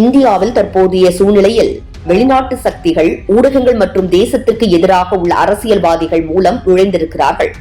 இந்தியாவில் தற்போதைய சூழ்நிலையில் வெளிநாட்டு சக்திகள் ஊடகங்கள் மற்றும் தேசத்திற்கு எதிராக உள்ள அரசியல்வாதிகள் மூலம் நுழைந்திருக்கிறார்கள்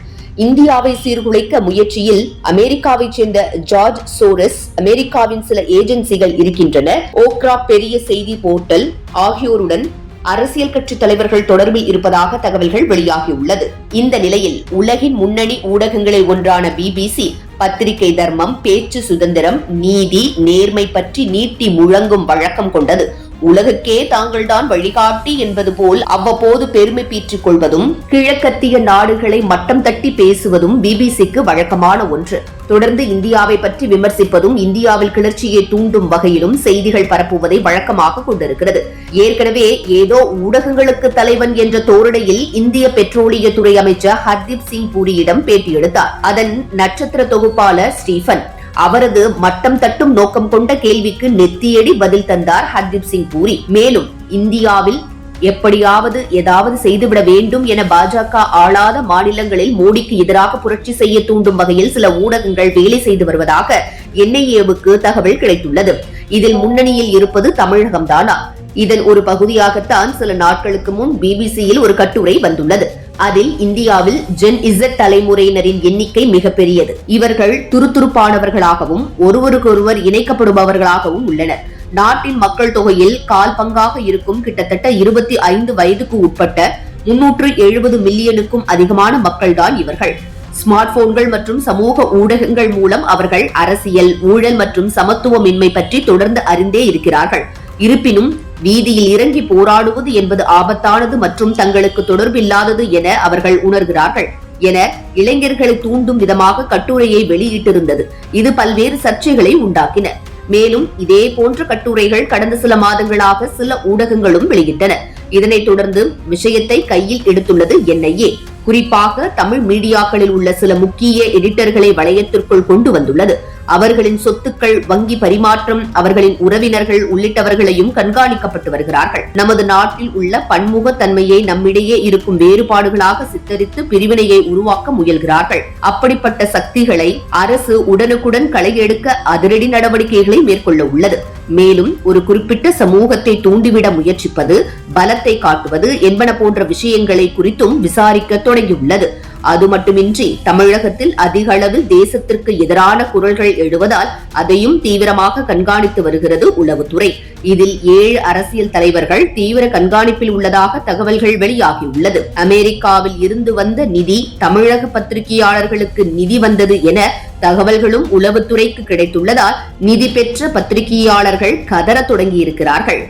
இந்தியாவை சீர்குலைக்க முயற்சியில் அமெரிக்காவைச் சேர்ந்த ஜார்ஜ் சோரஸ் அமெரிக்காவின் சில ஏஜென்சிகள் இருக்கின்றன. ஓக்ரா பெரிய செய்தி போர்ட்டல் ஆகியோருடன் அரசியல் கட்சி தலைவர்கள் தொடர்பில் இருப்பதாக தகவல்கள் வெளியாகியுள்ளது. இந்த நிலையில் உலகின் முன்னணி ஊடகங்களில் ஒன்றான பிபிசி பத்திரிகை தர்மம் பேச்சு சுதந்திரம் நீதி நேர்மை பற்றி நீட்டி முழங்கும் வழக்கம் கொண்டது. உலகுக்கே தாங்கள்தான் வழிகாட்டி என்பது போல் அவ்வப்போது பெருமை பீற்றிக் கொள்வதும் கிழக்கத்திய நாடுகளை மட்டம் தட்டி பேசுவதும் பிபிசிக்கு வழக்கமான ஒன்று. தொடர்ந்து இந்தியாவை பற்றி விமர்சிப்பதும் இந்தியாவில் கிளர்ச்சியை தூண்டும் வகையிலும் செய்திகள் பரப்புவதை வழக்கமாக கொண்டிருக்கிறது. ஏற்கனவே ஏதோ ஊடகங்களுக்கு தலைவன் என்ற தோரணையில் இந்திய பெட்ரோலியத்துறை அமைச்சர் ஹர்தீப் சிங் பூரியிடம் பேட்டியெடுத்தார். அதன் நட்சத்திர தொகுப்பாளர் ஸ்டீபன் அவரது மட்டம் தட்டும் நோக்கம் கொண்ட கேள்விக்கு நெத்தியடி பதில் தந்தார் ஹர்தீப் சிங் பூரி. மேலும் இந்தியாவில் எப்படியாவது ஏதாவது செய்துவிட வேண்டும் என பாஜக ஆளாத மாநிலங்களில் மோடிக்கு எதிராக புரட்சி செய்ய தூண்டும் வகையில் சில ஊடகங்கள் வேலை செய்து வருவதாக என்ஐஏவுக்கு தகவல் கிடைத்துள்ளது. இதில் முன்னணியில் இருப்பது தமிழகம்தானா? இதன் ஒரு பகுதியாகத்தான் சில நாட்களுக்கு முன் பிபிசியில் ஒரு கட்டுரை வந்துள்ளது. அதில் இந்தியாவில் ஜென் இசட் தலைமுறையினரின் எண்ணிக்கை மிகப்பெரியது. இவர்கள் துருதுருப்பானவர்களாகவும் ஒருவருக்கொருவர் இணைக்கப்படுபவர்களாகவும் உள்ளனர். நாட்டின் மக்கள் தொகையில் கால் பங்காக இருக்கும் கிட்டத்தட்ட இருபத்தி ஐந்து வயதுக்கு உட்பட்ட முன்னூற்று எழுபது மில்லியனுக்கும் அதிகமான மக்கள்தான் இவர்கள். ஸ்மார்ட் போன்கள் மற்றும் சமூக ஊடகங்கள் மூலம் அவர்கள் அரசியல் ஊழல் மற்றும் சமத்துவமின்மை பற்றி தொடர்ந்து அறிந்தே இருக்கிறார்கள். இருப்பினும் வீதியில் இறங்கி போராடுவது என்பது ஆபத்தானது மற்றும் தங்களுக்கு தொடர்பில்லாதது என அவர்கள் உணர்கிறார்கள். என இளைஞர்களை தூண்டும் விதமாக கட்டுரையை வெளியிட்டிருந்தது. இது பல்வேறு சர்ச்சைகளை உண்டாக்கின. மேலும் இதே போன்ற கட்டுரைகள் கடந்த சில மாதங்களாக சில ஊடகங்களும் வெளியிட்டன. இதனைத் தொடர்ந்து விஷயத்தை கையில் எடுத்துள்ளது என்ஐஏ. குறிப்பாக தமிழ் மீடியாக்களில் உள்ள சில முக்கிய எடிட்டர்களை வளையத்திற்குள் கொண்டு வந்துள்ளது. அவர்களின் சொத்துக்கள் வங்கி பரிமாற்றம் அவர்களின் உறவினர்கள் உள்ளிட்டவர்களையும் கண்காணிக்கப்பட்டு வருகிறார்கள். நமது நாட்டில் உள்ள பன்முகத்தன்மையை நம்மிடையே இருக்கும் வேறுபாடுகளாக சித்தரித்து பிரிவினையை உருவாக்க முயல்கிறார்கள். அப்படிப்பட்ட சக்திகளை அரசு உடனுக்குடன் களையெடுக்க அதிரடி நடவடிக்கைகளை மேற்கொள்ள உள்ளது. மேலும் ஒரு குறிப்பிட்ட சமூகத்தை தூண்டிவிட முயற்சிப்பது பலத்தை காட்டுவது என்பன போன்ற விஷயங்களை குறித்தும் விசாரிக்க தொடங்கியுள்ளது. அது மட்டுமின்றி தமிழகத்தில் அதிக அளவில் தேசத்திற்கு எதிரான குரல்கள் எழுவதால் அதையும் தீவிரமாக கண்காணித்து வருகிறது உளவுத்துறை. இதில் ஏழு அரசியல் தலைவர்கள் தீவிர கண்காணிப்பில் உள்ளதாக தகவல்கள் வெளியாகியுள்ளது. அமெரிக்காவில் இருந்து வந்த நிதி தமிழக பத்திரிகையாளர்களுக்கு நிதி வந்தது என தகவல்களும் உளவுத்துறைக்கு கிடைத்துள்ளதால் நிதி பெற்ற பத்திரிகையாளர்கள் கதற தொடங்கியிருக்கிறார்கள்.